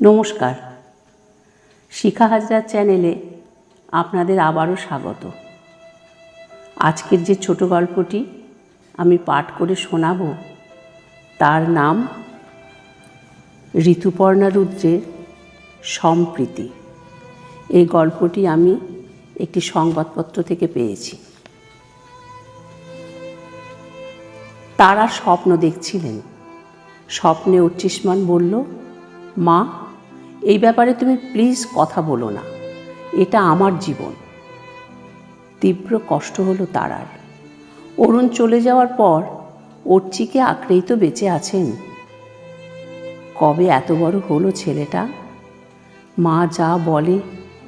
নমস্কার। শিখা হাজরা চ্যানেলে আপনাদের আবারও স্বাগত। আজকের যে ছোট গল্পটি আমি পাঠ করে শোনাব, তার নাম ঋতুপর্ণা রুদ্রের সম্প্রীতি। এই গল্পটি আমি একটি সংবাদপত্র থেকে পেয়েছি। তারা স্বপ্ন দেখছিলেন। স্বপ্নে উচ্চিষ্মান বলল মা, এই ব্যাপারে তুমি প্লিজ কথা বলো না। এটা আমার জীবন। তীব্র কষ্ট হলো তারার। অরুণ চলে যাওয়ার পর অর্চিকে আঁকড়েই তো বেঁচে আছেন। কবে এত বড় হলো ছেলেটা? মা যা বলে,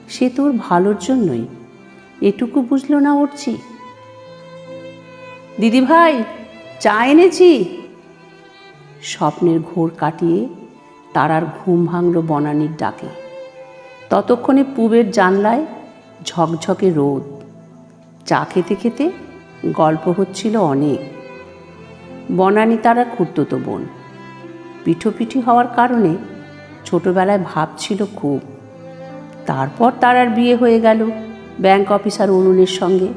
সে তোর ভালোর জন্যই। এটুকু বুঝলো না অর্চি। দিদি ভাই চা এনেছি। স্বপ্নের ঘোর কাটিয়ে তারার ঘুম ভাঙল বনানীর ডাকে। ততক্ষণে পুবের জানলায় ঝকঝকে রোদ। চা খেতে খেতে গল্প হচ্ছিল অনেক। বনানী তারা খুঁড়তো বোন। পিঠোপিঠি হওয়ার কারণে ছোটবেলায় ভাব ছিল খুব। তারপর তারার বিয়ে হয়ে গেল ব্যাংক অফিসার অরুণের সঙ্গে।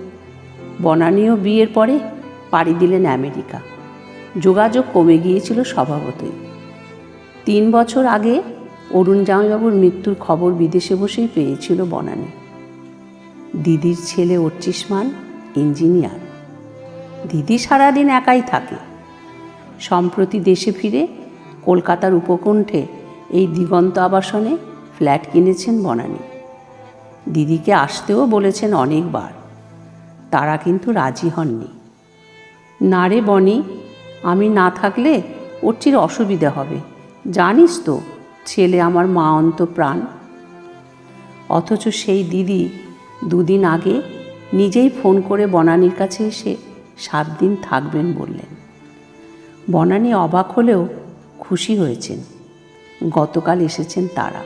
বনানীও বিয়ের পরে পাড়ি দিলেন আমেরিকা। যোগাযোগ কমে গিয়েছিল স্বভাবতই। তিন বছর আগে অরুণ জামাইবাবুর মৃত্যুর খবর বিদেশে বসেই পেয়েছিল বনানী। দিদির ছেলে অর্চিসমান ইঞ্জিনিয়ার। দিদি সারাদিন একাই থাকে। সম্প্রতি দেশে ফিরে কলকাতার উপকণ্ঠে এই দিগন্ত আবাসনে ফ্ল্যাট কিনেছেন বনানী। দিদিকে আসতেও বলেছেন অনেকবার। তারা কিন্তু রাজি হননি। না রে বনি, আমি না থাকলে ওর অসুবিধা হবে। জানিস তো, ছেলে আমার মা অন্ত প্রাণ। অথচ সেই দিদি দুদিন আগে নিজেই ফোন করে বনানীর কাছে এসে সাত দিন থাকবেন বললেন। বনানী অবাক হলেও খুশি হয়েছেন। গতকাল এসেছেন তারা।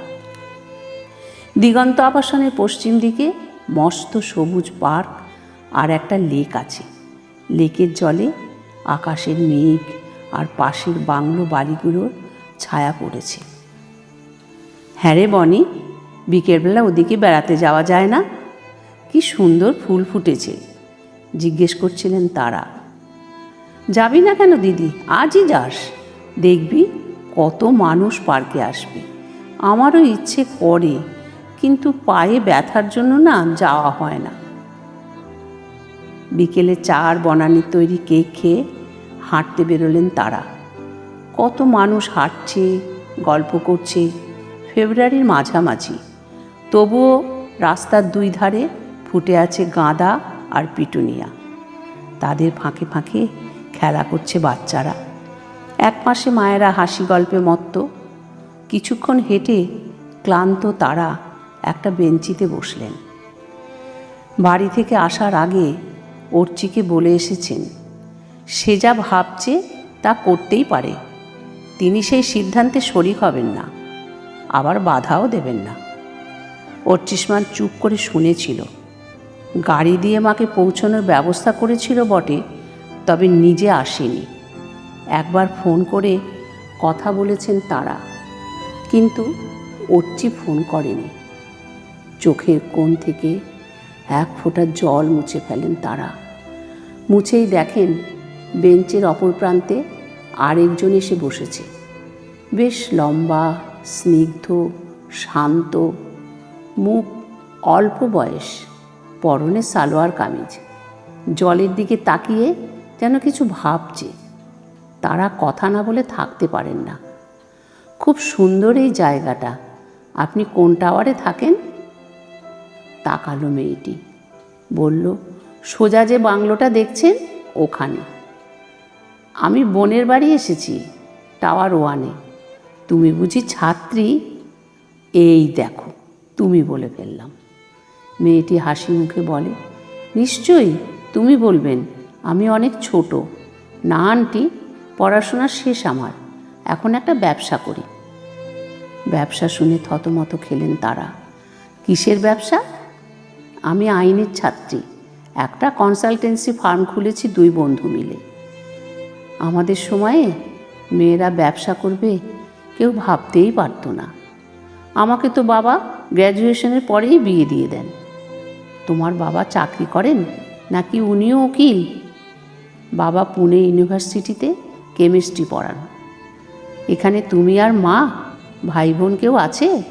দিগন্ত আবাসনের পশ্চিম দিকে মস্ত সবুজ পার্ক আর একটা লেক আছে। লেকের জলে আকাশের মেঘ আর পাশের বাংলো বাড়িগুলোর ছায়া পড়েছে। হ্যাঁ রে বনি, বিকেলবেলা ওদিকে বেড়াতে যাওয়া যায় না? কি সুন্দর ফুল ফুটেছে, জিজ্ঞেস করছিলেন তারা। যাবি না কেন দিদি, আজই যাস। দেখবি কত মানুষ পার্কে আসবে। আমারও ইচ্ছে করে, কিন্তু পায়ে ব্যথার জন্য না যাওয়া হয় না। বিকেলে চার বনানির তৈরি কেক খেয়ে হাঁটতে বেরোলেন তারা। কত মানুষ হাঁটছে, গল্প করছে, ফেব্রুয়ারির মাঝামাঝি। তবুও রাস্তার দুই ধারে ফুটে আছে গাঁদা আর পিটুনিয়া। তাদের ফাঁকে ফাঁকে খেলা করছে বাচ্চারা। এক পাশে মায়েরা হাসি গল্পে মত্ত। কিছুক্ষণ হেঁটে ক্লান্ত তারা একটা বেঞ্চিতে বসলেন। বাড়ি থেকে আসার আগে অর্চিকে বলে এসেছেন, সে যা ভাবছে তা করতেই পারে। সেই সিদ্ধান্তে শরিক হবেন না, আবার বাধাও দেবেন না। অর্চিসমান চুপ করে শুনেছিল, গাড়ি দিয়ে মাকে পৌঁছানোর ব্যবস্থা করেছিল বটে, তবে নিজে আসেনি। একবার ফোন করে কথা বলেছেন তারা, কিন্তু অর্চি ফোন করেনি। চোখের কোণ থেকে এক ফোঁটা জল মুছে ফেলেন তারা। মুছেই দেখেন বেঞ্চের অপর প্রান্তে আরেকজন এসে বসেছে। বেশ লম্বা, স্নিগ্ধ, শান্ত, মুখ অল্প বয়স, পরনে সালোয়ার কামিজ। জলের দিকে তাকিয়ে যেন কিছু ভাবছে। তারা কথা না বলে থাকতে পারেন না। খুব সুন্দর এই জায়গাটা। আপনি কোন টাওয়ারে থাকেন? তাকালো মেয়েটি। বলল, সোজা যে বাংলোটা দেখছেন, ওখানে। আমি বোনের বাড়ি এসেছি, টাওয়ার ওয়ানে। তুমি বুঝি ছাত্রী? এই দেখো, তুমি বলে ফেললাম। মেয়েটি হাসি মুখে বলে, নিশ্চয়ই তুমি বলবেন, আমি অনেক ছোট। না, আন্টি, পড়াশোনা শেষ আমার, এখন একটা ব্যবসা করি। ব্যবসা শুনে থতমত খেলেন তারা। কিসের ব্যবসা? আমি আইনের ছাত্রী। একটা কনসালটেন্সি ফার্ম খুলেছি দুই বন্ধু মিলে। আমাদের সময়ে মেয়েরা ব্যবসা করবে কেউ ভাবতেই পারতো না। আমাকে তো বাবা গ্র্যাজুয়েশনের পরেই বিয়ে দিয়ে দেন। তোমার বাবা চাকরি করেন নাকি উনিও উকিল? বাবা পুনে ইউনিভার্সিটিতে কেমিস্ট্রি পড়ান। এখানে তুমি আর মা ভাই বোন কেউ আছে?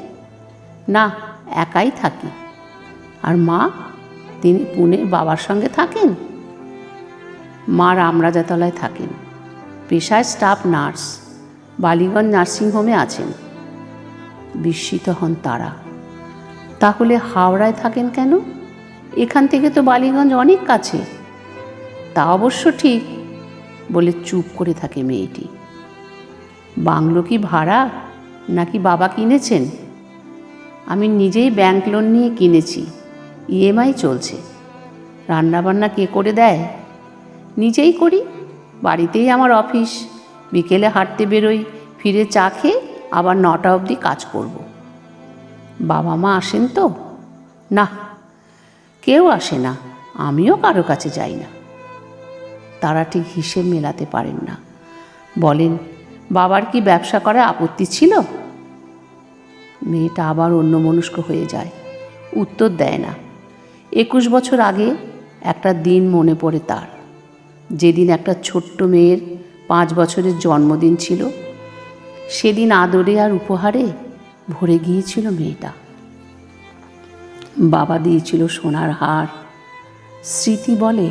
না, একাই থাকি। আর মা, তিনি পুনে বাবার সঙ্গে থাকেন? মা রামরাজাতলায় থাকেন। পেশায় স্টাফ নার্স, বালিগঞ্জ নার্সিংহোমে আছেন। বিস্মিত হন তারা। তাহলে হাওড়ায় থাকেন কেন? এখান থেকে তো বালিগঞ্জ অনেক কাছে। তা অবশ্য ঠিক, বলে চুপ করে থাকে মেয়েটি। বাংলো কি ভাড়া, নাকি বাবা কিনেছেন? আমি নিজেই ব্যাংক লোন নিয়ে কিনেছি, ইএমআই চলছে। রান্নাবান্না কে করে দেয়? নিজেই করি। বাড়িতেই আমার অফিস। বিকেলে হাঁটতে বেরোই, ফিরে চা খেয়ে আবার নটা অবধি কাজ করব। বাবা মা আসেন তো? না, কেউ আসে না, আমিও কারও কাছে যাই না। তারা ঠিক হিসেব মেলাতে পারেন না। বলেন, বাবার কি ব্যবসা করা আপত্তি ছিল? মেয়েটা আবার অন্যমনস্ক হয়ে যায়, উত্তর দেয় না। একুশ বছর আগে একটা দিন মনে পড়ে তার। যেদিন একটা ছোট্ট মেয়ের পাঁচ বছরের জন্মদিন ছিল, সেদিন আদরে আর উপহারে ভরে গিয়েছিল মেয়েটা। বাবা দিয়েছিল সোনার হার। স্মৃতি বলে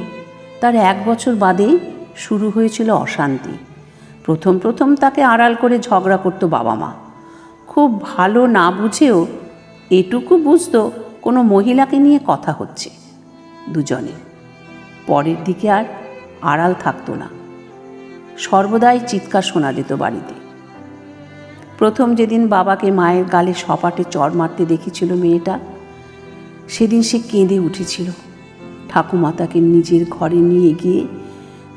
তার এক বছর বাদেই শুরু হয়েছিল অশান্তি। প্রথম প্রথম তাকে আড়াল করে ঝগড়া করতো বাবা মা। খুব ভালো না বুঝেও এটুকু বুঝত কোনো মহিলাকে নিয়ে কথা হচ্ছে দুজনে। পরের দিকে আর আড়াল থাকতো না। সর্বদাই চিৎকার শোনা যেত বাড়িতে। প্রথম যেদিন বাবাকে মায়ের গালে সপাটে চড় মারতে দেখেছিল মেয়েটা, সেদিন সে কেঁদে উঠেছিল। ঠাকুমা তাকে নিজের ঘরে নিয়ে গিয়ে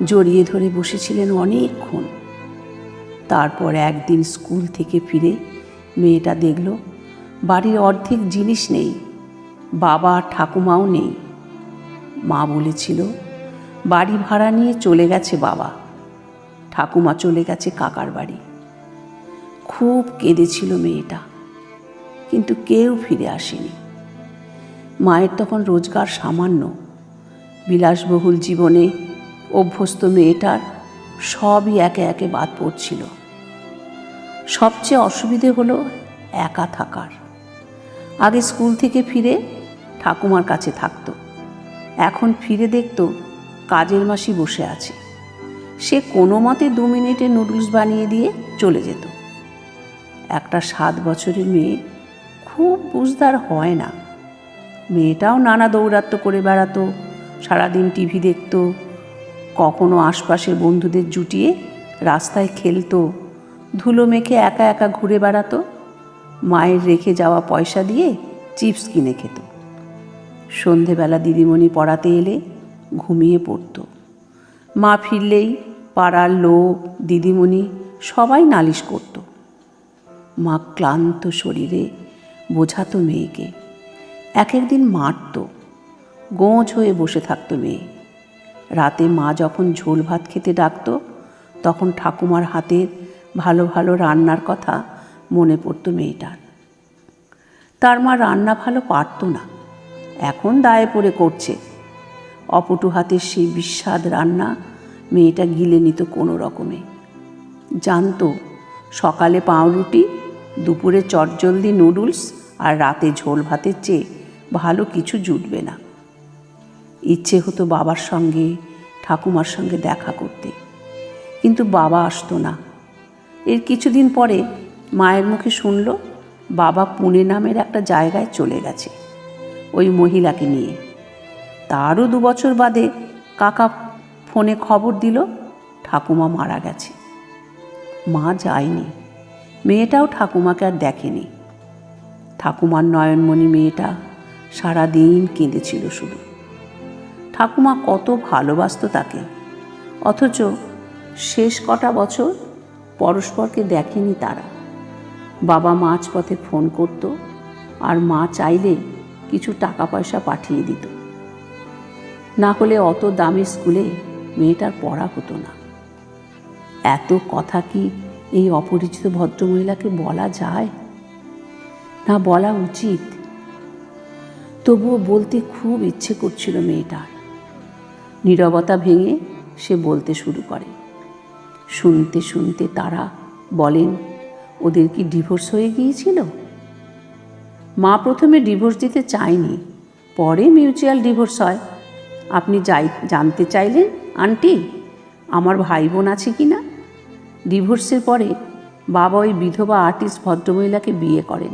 জড়িয়ে ধরে বসেছিলেন অনেকক্ষণ। তারপর একদিন স্কুল থেকে ফিরে মেয়েটা দেখল, বাড়ির অর্ধেক জিনিস নেই, বাবা ঠাকুমাও নেই। মা বলেছিল বাড়ি ভাড়া নিয়ে চলে গেছে বাবা। ঠাকুমা চলে গেছে কাকার বাড়ি। খুব কেঁদেছিল মেয়েটা। কিন্তু কেউ ফিরে আসেনি। মায়ের তখন রোজগার সামান্য। বিলাসবহুল জীবনে অভ্যস্ত মেয়েটার সবই একে একে বাদ পড়ছিল। সবচেয়ে অসুবিধে হলো একা থাকার। আগে স্কুল থেকে ফিরে ঠাকুমার কাছে থাকতো। এখন ফিরে দেখতো কাজের মাসি বসে আছে। সে কোনো মতে দু মিনিটে নুডলস বানিয়ে দিয়ে চলে যেত। একটা সাত বছরের মেয়ে খুব বুঝদার হয় না। মেয়েটাও নানা দৌরাত্ম করে বেড়াতো, সারাদিন টিভি দেখতো, কখনো আশপাশের বন্ধুদের জুটিয়ে রাস্তায় খেলতো, ধুলো মেখে একা একা ঘুরে বেড়াতো, মায়ের রেখে যাওয়া পয়সা দিয়ে চিপস কিনে খেত। সন্ধেবেলা দিদিমণি পড়াতে এলে ঘুমিয়ে পড়তো। মা ফিরলেই পাড়ার লোক, দিদিমণি সবাই নালিশ করত। মা ক্লান্ত শরীরে বোঝাতো মেয়েকে। এক একদিন মারত। গোঁজ হয়ে বসে থাকতো মেয়ে। রাতে মা যখন ঝোল ভাত খেতে ডাকতো, তখন ঠাকুমার হাতের ভালো ভালো রান্নার কথা মনে পড়তো মেয়েটার। তার মা রান্না ভালো পারতো না। এখন দায়ে পড়ে করছে। অপটু হাতের সেই বিস্বাদ রান্না মেয়েটা গিলে নিত কোনো রকমে। জানতো, সকালে পাউরুটি, দুপুরে চটজলদি নুডলস আর রাতে ঝোল ভাতের চেয়ে ভালো কিছু জুটবে না। ইচ্ছে হতো বাবার সঙ্গে, ঠাকুমার সঙ্গে দেখা করতে। কিন্তু বাবা আসতো না। এর কিছুদিন পরে মায়ের মুখে শুনল, বাবা পুনে নামের একটা জায়গায় চলে গেছে। ওই মহিলাকে নিয়ে। তারও দু বছর বাদে কাকা ফোনে খবর দিল, ঠাকুমা মারা গেছে। মা যায়নি। মেয়েটাও ঠাকুমাকে আর দেখেনি। ঠাকুমার নয়নমণি মেয়েটা সারাদিন কেঁদেছিল শুধু। ঠাকুমা কত ভালোবাসতো তাকে। অথচ শেষ কটা বছর পরস্পরকে দেখেনি তারা। বাবা মাঝপথে ফোন করত আর মা চাইলে কিছু টাকা পয়সা পাঠিয়ে দিত। না হলে অত দামি স্কুলে মেয়েটার পড়া হতো না। এত কথা কি এই অপরিচিত ভদ্রমহিলাকে বলা যায়? না বলা উচিত। তবুও বলতে খুব ইচ্ছে করছিল মেয়েটার। নীরবতা ভেঙে সে বলতে শুরু করে। শুনতে শুনতে তারা বলেন, ওদের কি ডিভোর্স হয়ে গিয়েছিল? মা প্রথমে ডিভোর্স দিতে চায়নি, পরে মিউচুয়াল ডিভোর্স হয়। আপনি যাই, জানতে চাইলেন, আন্টি, আমার ভাই বোন আছে কি না? ডিভোর্সের পরে বাবা ওই বিধবা আর্টিস্ট ভদ্রমহিলাকে বিয়ে করেন।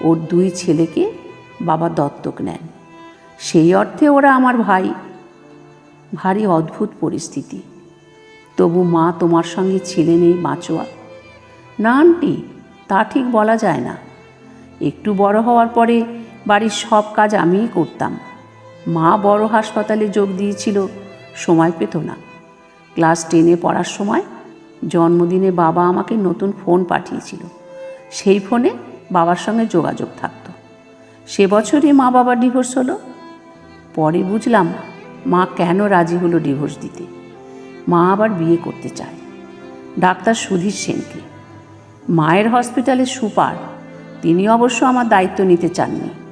ওর দুই ছেলেকে বাবা দত্তক নেন। সেই অর্থে ওরা আমার ভাই। ভারী অদ্ভুত পরিস্থিতি। তবু মা তোমার সঙ্গে ছেলে নেই বাঁচোয়া। না, আন্টি, তা ঠিক বলা যায় না। একটু বড় হওয়ার পরে বাড়ির সব কাজ আমিই করতাম। মা বড় হাসপাতালে যোগ দিয়েছিল, সময় পেত না। ক্লাস টেনে পড়ার সময় জন্মদিনে বাবা আমাকে নতুন ফোন পাঠিয়েছিল। সেই ফোনে বাবার সঙ্গে যোগাযোগ থাকতো। সে বছরই মা বাবার ডিভোর্স হলো। পরে বুঝলাম মা কেন রাজি হলো ডিভোর্স দিতে। মা আবার বিয়ে করতে চায়। ডাক্তার সুধীর সেনকে। মায়ের হসপিটালে সুপার তিনি অবশ্য আমার দায়িত্ব নিতে চাননি।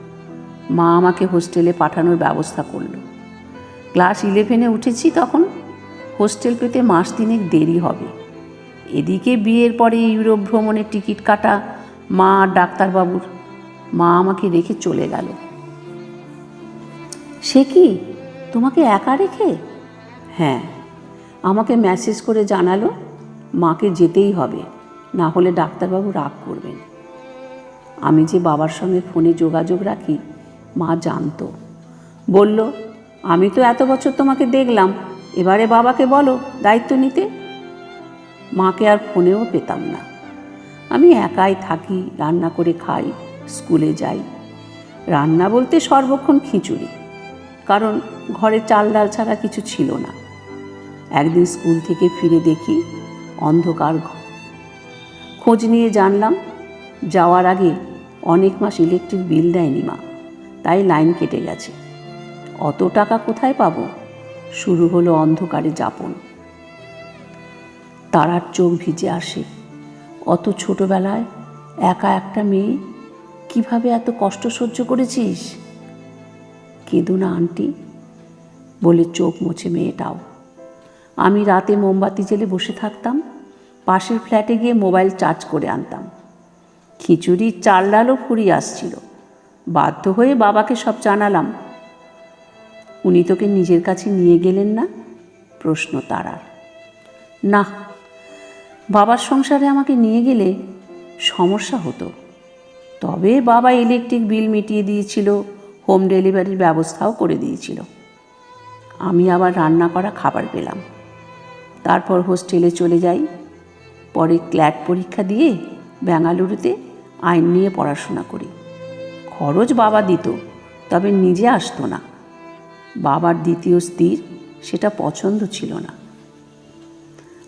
মা আমাকে হোস্টেলে পাঠানোর ব্যবস্থা করল। ক্লাস ইলেভেনে উঠেছি তখন। হোস্টেল পেতে মাস তিনেক দেরি হবে। এদিকে বিয়ের পরে ইউরোপ ভ্রমণের টিকিট কাটা মা আর ডাক্তারবাবুর মা আমাকে রেখে চলে গেল। সে কি? তোমাকে একা রেখে? হ্যাঁ। আমাকে মেসেজ করে জানালো, মাকে যেতেই হবে, না হলে ডাক্তারবাবু রাগ করবেন। আমি যে বাবার সঙ্গে ফোনে যোগাযোগ রাখি মা জানতো। বলল, আমি তো এত বছর তোমাকে দেখলাম, এবারে বাবাকে বলো দায়িত্ব নিতে? মাকে আর ফোনেও পেতাম না। আমি একাই থাকি, রান্না করে খাই, স্কুলে যাই। রান্না বলতে সর্বক্ষণ খিচুড়ি, কারণ ঘরে চাল ডাল ছাড়া কিছু ছিল না। একদিন স্কুল থেকে ফিরে দেখি অন্ধকার ঘর খোঁজ নিয়ে জানলাম, যাওয়ার আগে অনেক মাস ইলেকট্রিক বিল দেয়নি মা। তাই লাইন কেটে গেছে। অত টাকা কোথায় পাবো? শুরু হলো অন্ধকারে যাপন। তারার চোখ ভিজে আসে। অত ছোটবেলায় একা একটা মেয়ে? কীভাবে এত কষ্ট সহ্য করেছিস? কেঁদো না, আন্টি, বলে চোখ মুছে মেয়েটাও। আমি রাতে মোমবাতি জেলে বসে থাকতাম, পাশের ফ্ল্যাটে গিয়ে মোবাইল চার্জ করে আনতাম। খিচুড়ির চাল ডালও ফুরিয়ে আসছিল। বাধ্য হয়ে বাবাকে সব জানালাম। উনি তোকে নিজের কাছে নিয়ে গেলেন না? প্রশ্ন তারার। না, বাবার সংসারে আমাকে নিয়ে গেলে সমস্যা হতো। তবে বাবা ইলেকট্রিক বিল মিটিয়ে দিয়েছিল, হোম ডেলিভারির ব্যবস্থাও করে দিয়েছিল। আমি আবার রান্না করা খাবার পেলাম। তারপর হোস্টেলে চলে যাই। পরে ক্ল্যাট পরীক্ষা দিয়ে বেঙ্গালুরুতে আইন নিয়ে পড়াশোনা করি। খরচ বাবা দিত, তবে নিজে আসতো না। বাবার দ্বিতীয় স্ত্রীর সেটা পছন্দ ছিল না।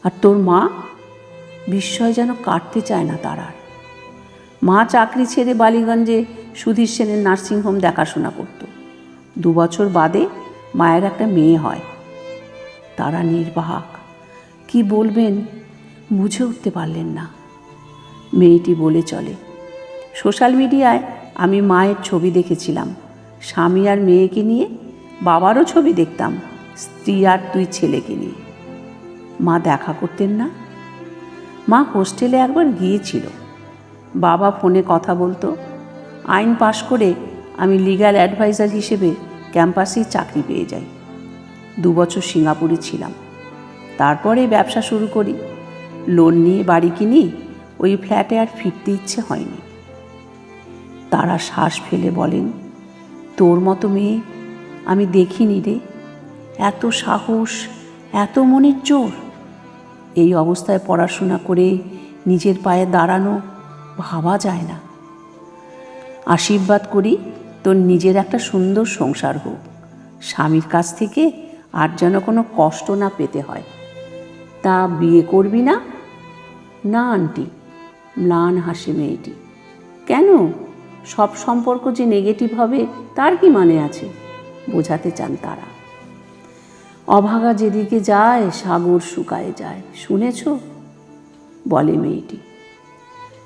আর তোর মা? বিস্ময় যেন কাটতে চায় না তার আর। মা চাকরি ছেড়ে বালিগঞ্জে সুধীর সেনের নার্সিংহোম দেখাশোনা করত। দু বছর বাদে মায়ের একটা মেয়ে হয়। তারা নির্বাহক কি বলবেন? বুঝে উঠতে পারলেন না। মেয়েটি বলে চলে। সোশ্যাল মিডিয়ায় আমি মায়ের ছবি দেখেছিলাম। স্বামী আর মেয়েকে নিয়ে বাবারও ছবি দেখতাম, স্ত্রী আর দুই ছেলেকে নিয়ে। মা দেখা করতেন না। মা হোস্টেলে একবার গিয়েছিল। বাবা ফোনে কথা বলতো, আইন পাশ করে আমি লিগ্যাল অ্যাডভাইজার হিসেবে ক্যাম্পাসেই চাকরি পেয়ে যাই। দু বছর সিঙ্গাপুরে ছিলাম। তারপরে ব্যবসা শুরু করি। লোন নিয়ে বাড়ি কিনি, ওই ফ্ল্যাটে আর ফিরতে ইচ্ছে হয়নি। তারা শ্বাস ফেলে বলেন, তোর মতো মেয়ে আমি দেখিনি রে। এত সাহস, এত মনের জোর এই অবস্থায় পড়াশোনা করে নিজের পায়ে দাঁড়ানো ভাবা যায় না। আশীর্বাদ করি তোর নিজের একটা সুন্দর সংসার হোক। স্বামীর কাছ থেকে আর যেন কোনো কষ্ট না পেতে হয়। তা বিয়ে করবি না? না, আন্টি। ম্লান হাসে মেয়েটি। কেন? সব সম্পর্ক যে নেগেটিভ হবে, তার কি মানে আছে? বোঝাতে চান তারা। অভাগা যেদিকে যায়, সাগর শুকায় যায়। শুনেছ? বলে মেয়েটি।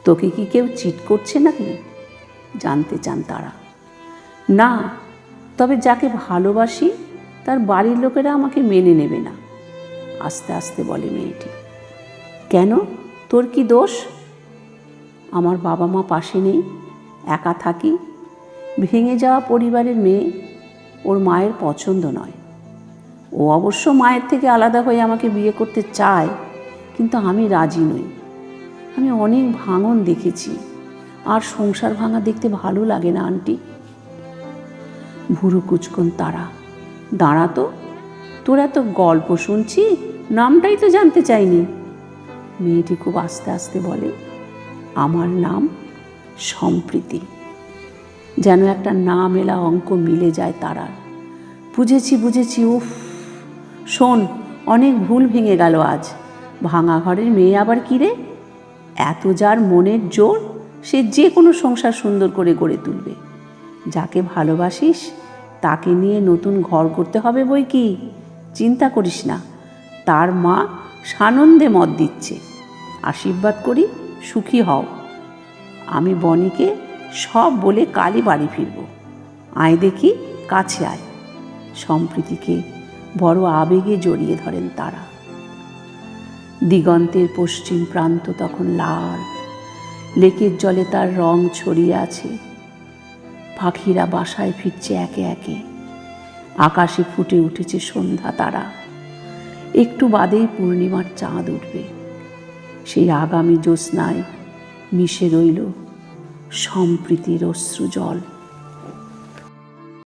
তোকে কি কেউ চিট করছে নাকি? জানতে চান তারা। না, তবে যাকে ভালোবাসি, তার বাড়ির লোকেরা আমাকে মেনে নেবে না। আস্তে আস্তে বলে মেয়েটি। কেন? তোর কি দোষ? আমার বাবা মা পাশে নেই। একা থাকি? ভেঙে যাওয়া পরিবারের মেয়ে ওর মায়ের পছন্দ নয়। ও অবশ্য মায়ের থেকে আলাদা হয়ে আমাকে বিয়ে করতে চায়, কিন্তু আমি রাজি নই। আমি অনেক ভাঙন দেখেছি। আর সংসার ভাঙা দেখতে ভালো লাগে না, আন্টি। ভুরু কুচকন তারা। দাঁড়া তো, তোর এত গল্প শুনছি, নামটাই তো জানতে চাইনি। মেয়েটি খুব আস্তে আস্তে বলে, আমার নাম সম্প্রীতি। যেন একটা না মেলা অঙ্ক মিলে যায় তারা বুঝেছি বুঝেছি, উফ, শোন, অনেক ভুল ভেঙে গেল আজ। ভাঙা ঘরের মেয়ে আবার কি রে? এত যার মনের জোর, সে যে কোনো সংসার সুন্দর করে গড়ে তুলবে। যাকে ভালোবাসিস, তাকে নিয়ে নতুন ঘর করতে হবে বই কি? চিন্তা করিস না, তার মা সানন্দে মত দিচ্ছে। আশীর্বাদ করি, সুখী হও। আমি বনিকে সব বলে কালই বাড়ি ফিরব। আয় দেখি, কাছে আয়। সম্প্রীতিকে বড় আবেগে জড়িয়ে ধরেন তারা। দিগন্তের পশ্চিম প্রান্ত তখন লাল। লেকের জলে তার রং ছড়িয়ে আছে। পাখিরা বাসায় ফিরছে একে একে। আকাশে ফুটে উঠেছে সন্ধ্যা তারা। একটু বাদেই পূর্ণিমার চাঁদ উঠবে। সেই আগামী জ্যোৎস্নায় মিশে রইল সম্প্রীতির অশ্রু জল